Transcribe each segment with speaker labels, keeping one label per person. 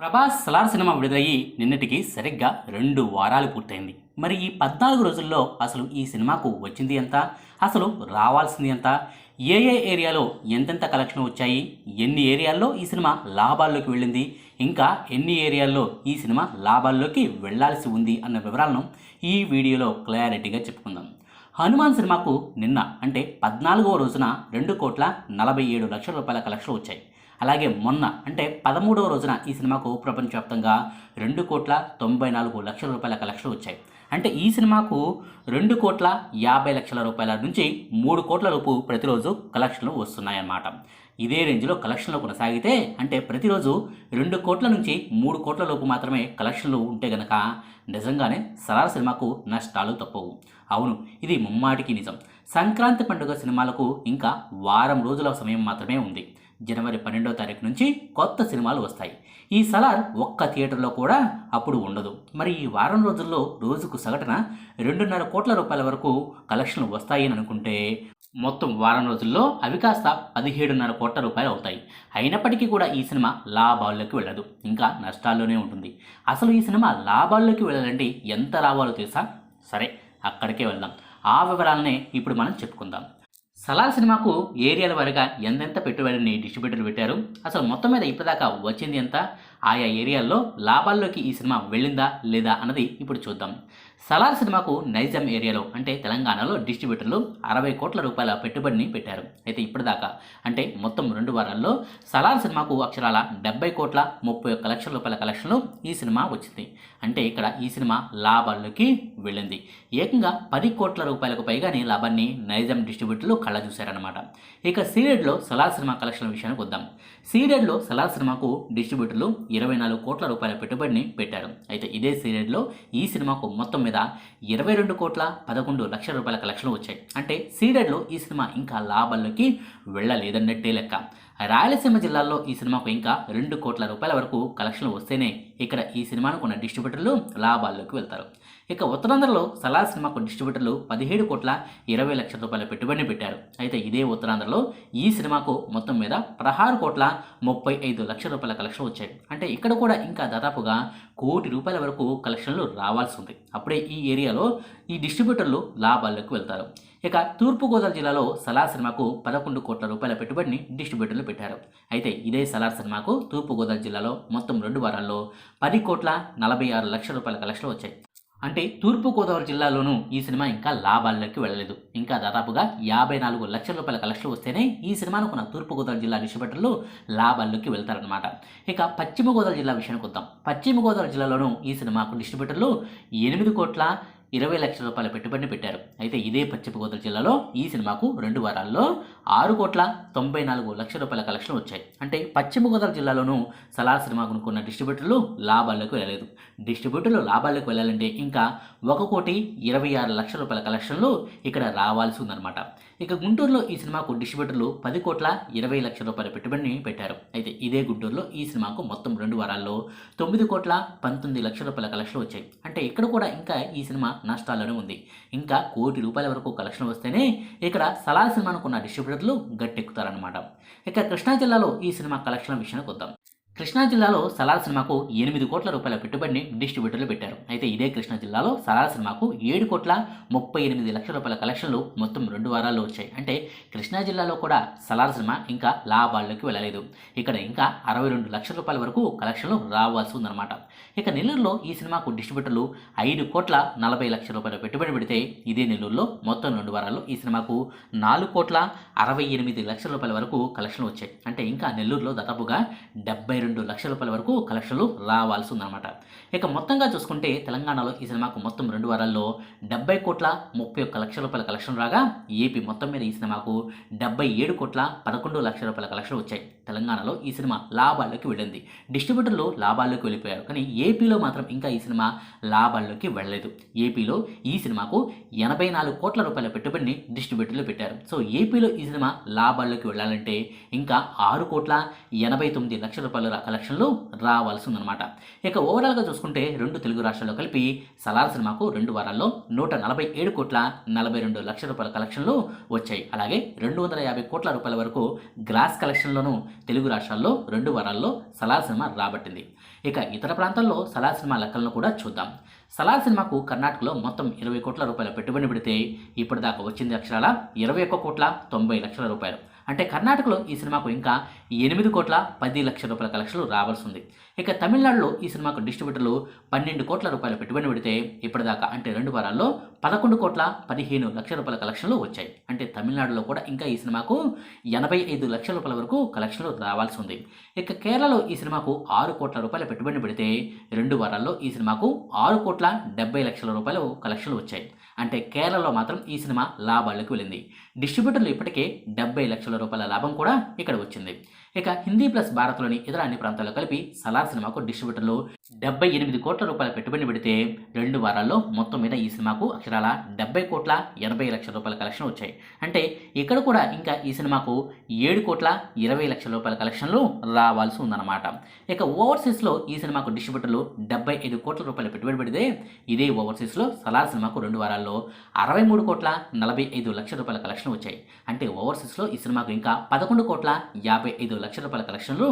Speaker 1: Prabhas Salaar cinema విడుదలయ్యి నిన్నటికి సరిగ్గా రెండు వారాలు పూర్తయింది. మరి ఈ పద్నాలుగు రోజుల్లో అసలు ఈ సినిమాకు వచ్చింది ఎంత? అసలు రావాల్సింది ఎంత? ఏ ఏ ఏరియాలో ఎంతెంత కలెక్షన్ వచ్చాయి? ఎన్ని ఏరియాల్లో ఈ సినిమా లాభాల్లోకి వెళ్ళింది? ఇంకా ఎన్ని ఏరియాల్లో ఈ సినిమా లాభాల్లోకి వెళ్ళాల్సి ఉంది అన్న వివరాలను ఈ వీడియోలో క్లారిటీగా చెప్పుకుందాం. హనుమాన్ సినిమాకు నిన్న అంటే పద్నాలుగవ రోజున రెండు కోట్ల నలభై ఏడు లక్షల రూపాయల కలెక్షన్లు వచ్చాయి. అలాగే మొన్న అంటే పదమూడవ రోజున ఈ సినిమాకు ప్రపంచవ్యాప్తంగా రెండు కోట్ల తొంభై నాలుగు లక్షల రూపాయల కలెక్షన్లు వచ్చాయి. అంటే ఈ సినిమాకు రెండు కోట్ల యాభై లక్షల రూపాయల నుంచి మూడు కోట్ల రూపు ప్రతిరోజు కలెక్షన్లు వస్తున్నాయన్నమాట. ఇదే రేంజ్లో కలెక్షన్లు కొనసాగితే అంటే ప్రతిరోజు రెండు కోట్ల నుంచి మూడు కోట్ల లోపు మాత్రమే కలెక్షన్లు ఉంటే గనక నిజంగానే సలార్ సినిమాకు నష్టాలు తప్పవు. అవును ఇది ముమ్మాటికి నిజం. సంక్రాంతి పండుగ సినిమాలకు ఇంకా వారం రోజుల సమయం మాత్రమే ఉంది. జనవరి పన్నెండో తారీఖు నుంచి కొత్త సినిమాలు వస్తాయి. ఈ సలార్ ఒక్క థియేటర్లో కూడా అప్పుడు ఉండదు. మరి ఈ వారం రోజుల్లో రోజుకు సగటున రెండున్నర కోట్ల రూపాయల వరకు కలెక్షన్లు వస్తాయి అని అనుకుంటే మొత్తం వారం రోజుల్లో అవి కాస్త పదిహేడున్నర కోట్ల రూపాయలు అవుతాయి. అయినప్పటికీ కూడా ఈ సినిమా లాభాల్లోకి వెళ్ళదు. ఇంకా నష్టాల్లోనే ఉంటుంది. అసలు ఈ సినిమా లాభాల్లోకి వెళ్ళాలంటే ఎంత లాభాలు తెలుసా? సరే అక్కడికే వెళ్దాం. ఆ వివరాలనే ఇప్పుడు మనం చెప్పుకుందాం. సలార్ సినిమాకు ఏరియాల వరగా ఎంతెంత పెట్టుబడిని డిస్ట్రిబ్యూటర్లు పెట్టారు? అసలు మొత్తం మీద ఇప్పటిదాకా వచ్చింది ఎంత? ఆయా ఏరియాల్లో లాభాల్లోకి ఈ సినిమా వెళ్ళిందా లేదా అన్నది ఇప్పుడు చూద్దాం. సలార్ సినిమాకు నైజాం ఏరియాలో అంటే తెలంగాణలో డిస్ట్రిబ్యూటర్లు అరవై కోట్ల రూపాయల పెట్టుబడిని పెట్టారు. అయితే ఇప్పటిదాకా అంటే మొత్తం రెండు వారాల్లో సలార్ సినిమాకు అక్షరాల డెబ్బై కోట్ల ముప్పై ఒక్క లక్షల రూపాయల కలెక్షన్లు ఈ సినిమా వచ్చింది. అంటే ఇక్కడ ఈ సినిమా లాభాల్లోకి వెళ్ళింది. ఏకంగా పది కోట్ల రూపాయలకు పైగానే లాభాన్ని నైజాం డిస్ట్రిబ్యూటర్లు కళ్ళ చూశారనమాట ఇక సీరియడ్లో సలార్ సినిమా కలెక్షన్ల విషయానికి వద్దాం. సీరియడ్లో సలార్ సినిమాకు డిస్ట్రిబ్యూటర్లు ఇరవై నాలుగు కోట్ల రూపాయల పెట్టుబడిని పెట్టారు. అయితే ఇదే సీరియడ్లో ఈ సినిమాకు మొత్తం మీద ఇరవై రెండు కోట్ల పదకొండు లక్షల రూపాయల కలెక్షన్లు వచ్చాయి. అంటే సీడెడ్లో ఈ సినిమా ఇంకా లాభాల్లోకి వెళ్ళలేదన్నట్టే లెక్క. రాయలసీమ జిల్లాల్లో ఈ సినిమాకు ఇంకా రెండు కోట్ల రూపాయల వరకు కలెక్షన్లు వస్తేనే ఇక్కడ ఈ సినిమాను కొన్న డిస్ట్రిబ్యూటర్లు లాభాల్లోకి వెళ్తారు. ఇక ఉత్తరాంధ్రలో సలార్ సినిమాకు డిస్ట్రిబ్యూటర్లు పదిహేడు కోట్ల ఇరవై లక్షల రూపాయల పెట్టుబడిని పెట్టారు. అయితే ఇదే ఉత్తరాంధ్రలో ఈ సినిమాకు మొత్తం మీద పదహారు కోట్ల ముప్పై ఐదు లక్షల రూపాయల కలెక్షన్ వచ్చాయి. అంటే ఇక్కడ కూడా ఇంకా దాదాపుగా కోటి రూపాయల వరకు కలెక్షన్లు రావాల్సి ఉంది. అప్పుడే ఈ ఏరియాలో ఈ డిస్ట్రిబ్యూటర్లు లాభాల్లోకి వెళ్తారు. ఇక తూర్పుగోదావరి జిల్లాలో సలార్ సినిమాకు పదకొండు కోట్ల రూపాయల పెట్టుబడిని డిస్ట్రిబ్యూటర్లు పెట్టారు. అయితే ఇదే సలార్ సినిమాకు తూర్పుగోదావరి జిల్లాలో మొత్తం రెండు వారాల్లో పది కోట్ల నలభై ఆరు లక్షల రూపాయల కలెక్షన్లు వచ్చాయి. అంటే తూర్పుగోదావరి జిల్లాలోనూ ఈ సినిమా ఇంకా లాభాల్లోకి వెళ్ళలేదు. ఇంకా దాదాపుగా యాభై నాలుగు లక్షల రూపాయల కలెక్షన్లు వస్తేనే ఈ సినిమాను కొన్న తూర్పుగోదావరి జిల్లా డిస్ట్రిబ్యూటర్లు లాభాల్లోకి వెళ్తారనమాట ఇక పశ్చిమ గోదావరి జిల్లా విషయానికి వద్దాం. పశ్చిమ గోదావరి జిల్లాలోనూ ఈ సినిమాకు డిస్ట్రిబ్యూటర్లు ఎనిమిది కోట్ల ఇరవై లక్షల రూపాయల పెట్టుబడిని పెట్టారు. అయితే ఇదే పశ్చిమ గోదావరి జిల్లాలో ఈ సినిమాకు రెండు వారాల్లో ఆరు కోట్ల తొంభై నాలుగు లక్షల రూపాయల కలెక్షన్ వచ్చాయి. అంటే పశ్చిమ గోదావరి జిల్లాలోనూ సలార్ సినిమా కొనుక్కున్న డిస్ట్రిబ్యూటర్లు లాభాల్లోకి వెళ్ళలేదు. డిస్ట్రిబ్యూటర్లు లాభాల్లోకి వెళ్ళాలంటే ఇంకా ఒక కోటి ఇరవై ఆరు లక్షల రూపాయల కలెక్షన్లు ఇక్కడ రావాల్సి ఉందన్నమాట. ఇక గుంటూరులో ఈ సినిమాకు డిస్ట్రిబ్యూటర్లు పది కోట్ల ఇరవై లక్షల రూపాయల పెట్టుబడిని పెట్టారు. అయితే ఇదే గుంటూరులో ఈ సినిమాకు మొత్తం రెండు వారాల్లో తొమ్మిది కోట్ల పంతొమ్మిది లక్షల రూపాయల కలెక్షన్లు వచ్చాయి. అంటే ఇక్కడ కూడా ఇంకా ఈ సినిమా నష్టాల్లోనే ఉంది. ఇంకా కోటి రూపాయల వరకు కలెక్షన్ వస్తేనే ఇక్కడ సలార్ సినిమాను కొన్న డిస్ట్రిబ్యూటర్లు గట్టెక్కుతారనమాట ఇక కృష్ణా జిల్లాలో ఈ సినిమా కలెక్షన్ల విషయానికి వద్దాం. కృష్ణా జిల్లాలో సలార్ సినిమాకు ఎనిమిది కోట్ల రూపాయల పెట్టుబడిని డిస్ట్రిబ్యూటర్లు పెట్టారు. అయితే ఇదే కృష్ణా జిల్లాలో సలార్ సినిమాకు ఏడు కోట్ల ముప్పై ఎనిమిది లక్షల రూపాయల కలెక్షన్లు మొత్తం రెండు వారాల్లో వచ్చాయి. అంటే కృష్ణా జిల్లాలో కూడా సలార్ సినిమా ఇంకా లాభాల్లోకి వెళ్ళలేదు. ఇక్కడ ఇంకా అరవై రెండు లక్షల రూపాయల వరకు కలెక్షన్లు రావాల్సి ఉందన్నమాట. ఇక నెల్లూరులో ఈ సినిమాకు డిస్ట్రిబ్యూటర్లు ఐదు కోట్ల నలభై లక్షల రూపాయల పెట్టుబడి పెడితే ఇదే నెల్లూరులో మొత్తం రెండు వారాల్లో ఈ సినిమాకు నాలుగు కోట్ల అరవై ఎనిమిది లక్షల రూపాయల వరకు కలెక్షన్లు వచ్చాయి. అంటే ఇంకా నెల్లూరులో దాదాపుగా డెబ్బై రెండు లక్షల రూపాయల వరకు కలెక్షన్లు రావాల్సి ఉందన్నమాట. ఇక మొత్తంగా చూసుకుంటే తెలంగాణలో ఈ సినిమాకు మొత్తం రెండు వారాల్లో డెబ్బై కోట్ల ముప్పై ఒక్క లక్షల రూపాయల కలెక్షన్ రాగా ఏపీ మొత్తం మీద ఈ సినిమాకు డెబ్బై ఏడు కోట్ల పదకొండు లక్షల రూపాయల కలెక్షన్ వచ్చాయి. తెలంగాణలో ఈ సినిమా లాభాల్లోకి వెళ్ళింది. డిస్ట్రిబ్యూటర్లు లాభాల్లోకి వెళ్ళిపోయారు. కానీ ఏపీలో మాత్రం ఇంకా ఈ సినిమా లాభాల్లోకి వెళ్ళలేదు. ఏపీలో ఈ సినిమాకు ఎనభై నాలుగు కోట్ల రూపాయల పెట్టుబడిని డిస్ట్రిబ్యూటర్లు పెట్టారు. సో ఏపీలో ఈ సినిమా లాభాల్లోకి వెళ్ళాలంటే ఇంకా ఆరు కోట్ల ఎనభై తొమ్మిది లక్షల రూపాయలు కలెక్షన్లు రావాల్సి ఉందన్నమాట ఇక ఓవరాల్గా చూసుకుంటే రెండు తెలుగు రాష్ట్రాల్లో కలిపి సలార్ సినిమాకు రెండు వారాల్లో నూట నలభై ఏడు కోట్ల నలభై రెండు లక్షల రూపాయల కలెక్షన్లు వచ్చాయి. అలాగే రెండు వందల యాభై కోట్ల రూపాయల వరకు గ్రాస్ కలెక్షన్లోనూ తెలుగు రాష్ట్రాల్లో రెండు వారాల్లో సలార్ సినిమా రాబట్టింది. ఇక ఇతర ప్రాంతాల్లో సలార్ సినిమా లెక్కలను కూడా చూద్దాం. సలార్ సినిమాకు కర్ణాటకలో మొత్తం ఇరవై కోట్ల రూపాయల పెట్టుబడి పెడితే ఇప్పటిదాకా వచ్చింది అక్షరాల ఇరవై ఒక్క కోట్ల తొంభై లక్షల రూపాయలు. అంటే కర్ణాటకలో ఈ సినిమాకు ఇంకా ఎనిమిది కోట్ల పది లక్షల రూపాయల కలెక్షన్లు రావాల్సి ఉంది ఇక తమిళనాడులో ఈ సినిమాకు డిస్ట్రిబ్యూటర్లు పన్నెండు కోట్ల రూపాయల పెట్టుబడి పెడితే ఇప్పటిదాకా అంటే రెండు వారాల్లో పదకొండు కోట్ల పదిహేను లక్షల రూపాయల కలెక్షన్లు వచ్చాయి. అంటే తమిళనాడులో కూడా ఇంకా ఈ సినిమాకు ఎనభై ఐదు లక్షల రూపాయల వరకు కలెక్షన్లు రావాల్సి ఉంది ఇక కేరళలో ఈ సినిమాకు ఆరు కోట్ల రూపాయల పెట్టుబడి పెడితే రెండు వారాల్లో ఈ సినిమాకు ఆరు కోట్ల డెబ్బై లక్షల రూపాయలు కలెక్షన్లు వచ్చాయి. అంటే కేరళలో మాత్రం ఈ సినిమా లాభాలకు వెళ్ళింది. డిస్ట్రిబ్యూటర్లు ఇప్పటికే డెబ్బై లక్షల రూపాయల లాభం కూడా ఇక్కడ వచ్చింది. ఇక హిందీ ప్లస్ భారత్లోని ఇతర అన్ని ప్రాంతాల్లో కలిపి సలార్ సినిమాకు డిస్ట్రిబ్యూటర్లు డెబ్బై ఎనిమిది కోట్ల రూపాయల పెట్టుబడి పెడితే రెండు వారాల్లో మొత్తం మీద ఈ సినిమాకు అక్షరాల డెబ్బై కోట్ల ఎనభై లక్షల రూపాయల కలెక్షన్ వచ్చాయి. అంటే ఇక్కడ కూడా ఇంకా ఈ సినిమాకు ఏడు కోట్ల ఇరవై లక్షల రూపాయల కలెక్షన్లు రావాల్సి ఉందన్నమాట. ఇక ఓవర్సీస్లో ఈ సినిమాకు డిస్ట్రిబ్యూటర్లు డెబ్బై ఐదు కోట్ల రూపాయల పెట్టుబడి పెడితే ఇదే ఓవర్సీస్లో సలార్ సినిమాకు రెండు వారాల్లో అరవై మూడు కోట్ల నలభై ఐదు లక్షల రూపాయల కలెక్షన్ వచ్చాయి. అంటే ఓవర్సీస్లో ఈ సినిమాకు ఇంకా పదకొండు కోట్ల యాభై ఐదు లక్షల రూపాయల కలెక్షన్లు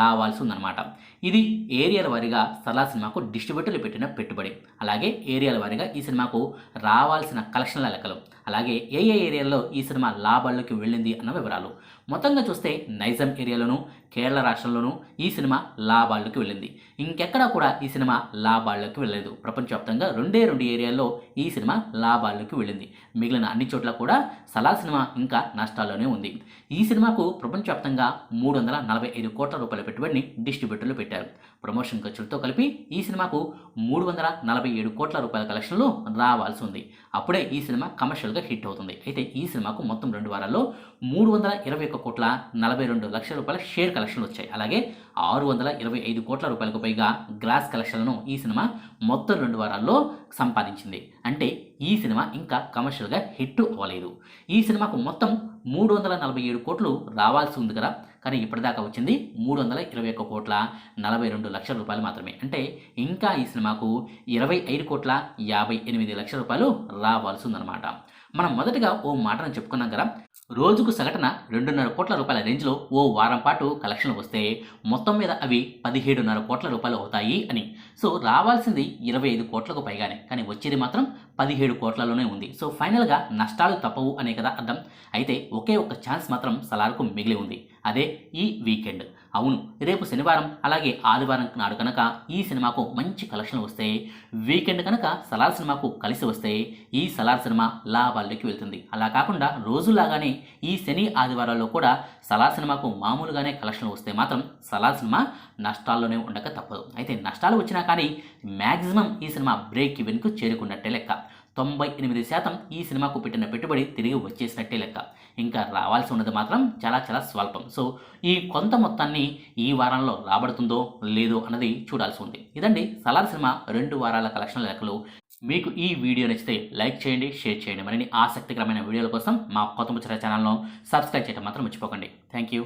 Speaker 1: రావాల్సి ఉందన్నమాట. ఇది ఏరియాల వారీగా సలార్ సినిమాకు డిస్ట్రిబ్యూటర్లు పెట్టిన పెట్టుబడి. అలాగే ఏరియాల వారీగా ఈ సినిమాకు రావాల్సిన కలెక్షన్ల లెక్కలు. అలాగే ఏ ఏ ఏరియాల్లో ఈ సినిమా లాభాల్లోకి వెళ్ళింది అన్న వివరాలు. మొత్తంగా చూస్తే నైజాం ఏరియాలోనూ కేరళ రాష్ట్రంలోనూ ఈ సినిమా లాభాల్లోకి వెళ్ళింది. ఇంకెక్కడా కూడా ఈ సినిమా లాభాల్లోకి వెళ్ళలేదు. ప్రపంచవ్యాప్తంగా రెండే రెండు ఏరియాల్లో ఈ సినిమా లాభాల్లోకి వెళ్ళింది. మిగిలిన అన్ని చోట్ల కూడా సలార్ సినిమా ఇంకా నష్టాల్లోనే ఉంది. ఈ సినిమాకు ప్రపంచవ్యాప్తంగా మూడు వందల నలభై ఐదు కోట్ల రూపాయల పెట్టుబడిని డిస్ట్రిబ్యూటర్లు పెట్టారు. ప్రమోషన్ ఖర్చులతో కలిపి ఈ సినిమాకు మూడు వందల నలభై ఏడు కోట్ల రూపాయల కలెక్షన్లు రావాల్సి ఉంది. అప్పుడే ఈ సినిమా కమర్షియల్ కమర్షియల్గా హిట్ అవుతుంది. అయితే ఈ సినిమాకు మొత్తం రెండు వారాల్లో మూడు వందల ఇరవై ఒక్క కోట్ల నలభై రెండు లక్షల రూపాయల షేర్ కలెక్షన్లు వచ్చాయి. అలాగే ఆరు వందల ఇరవై ఐదు కోట్ల రూపాయలకు పైగా గ్లాస్ కలెక్షన్లను ఈ సినిమా మొత్తం రెండు వారాల్లో సంపాదించింది. అంటే ఈ సినిమా ఇంకా కమర్షియల్గా హిట్ అవ్వలేదు. ఈ సినిమాకు మొత్తం మూడు వందల నలభై ఏడు కోట్లు రావాల్సి ఉంది కదా? కానీ ఇప్పటిదాకా వచ్చింది మూడు వందల ఇరవై ఒక్క కోట్ల నలభై రెండు లక్షల రూపాయలు మాత్రమే. అంటే ఇంకా ఈ సినిమాకు ఇరవై ఐదు కోట్ల యాభై ఎనిమిది లక్షల రూపాయలు రావాల్సి ఉందన్నమాట. మనం మొదటగా ఓ మాటను చెప్పుకున్నాం కదా. రోజుకు సగటున రెండున్నర కోట్ల రూపాయల రేంజ్లో ఓ వారం పాటు కలెక్షన్లు వస్తే మొత్తం మీద అవి పదిహేడున్నర కోట్ల రూపాయలు అవుతాయి అని. సో రావాల్సింది ఇరవై ఐదు కోట్లకు పైగానే. కానీ వచ్చేది మాత్రం పదిహేడు కోట్లలోనే ఉంది. సో ఫైనల్గా నష్టాలు తప్పవు అనే కదా అర్థం. అయితే ఒకే ఒక్క ఛాన్స్ మాత్రం సలార్కు మిగిలి ఉంది. అదే ఈ వీకెండ్. అవును రేపు శనివారం అలాగే ఆదివారం నాడు కనుక ఈ సినిమాకు మంచి కలెక్షన్లు వస్తే వీకెండ్ కనుక సలార్ సినిమాకు కలిసి వస్తే ఈ సలార్ సినిమా లాభాల్లోకి వెళ్తుంది. అలా కాకుండా రోజులాగానే ఈ శని ఆదివారాల్లో కూడా సలార్ సినిమాకు మామూలుగానే కలెక్షన్లు వస్తే మాత్రం సలార్ సినిమా నష్టాల్లోనే ఉండక తప్పదు. అయితే నష్టాలు వచ్చినా కానీ మ్యాక్సిమం ఈ సినిమా బ్రేక్ ఈవెన్కు చేరుకున్నట్టే లెక్క. తొంభై ఎనిమిది శాతం ఈ సినిమాకు పెట్టిన పెట్టుబడి తిరిగి వచ్చేసినట్టే లెక్క. ఇంకా రావాల్సి ఉన్నది మాత్రం చాలా చాలా స్వల్పం. సో ఈ కొంత మొత్తాన్ని ఈ వారంలో రాబడుతుందో లేదో అన్నది చూడాల్సి ఉంది. ఇదండి సలార్ సినిమా రెండు వారాల కలెక్షన్ల లెక్కలు. మీకు ఈ వీడియో నచ్చితే లైక్ చేయండి షేర్ చేయండి. మరిన్ని ఆసక్తికరమైన వీడియోల కోసం మా కొత్త ముచ్చట ఛానల్ను సబ్స్క్రైబ్ చేయడం మాత్రం మర్చిపోకండి. Thank you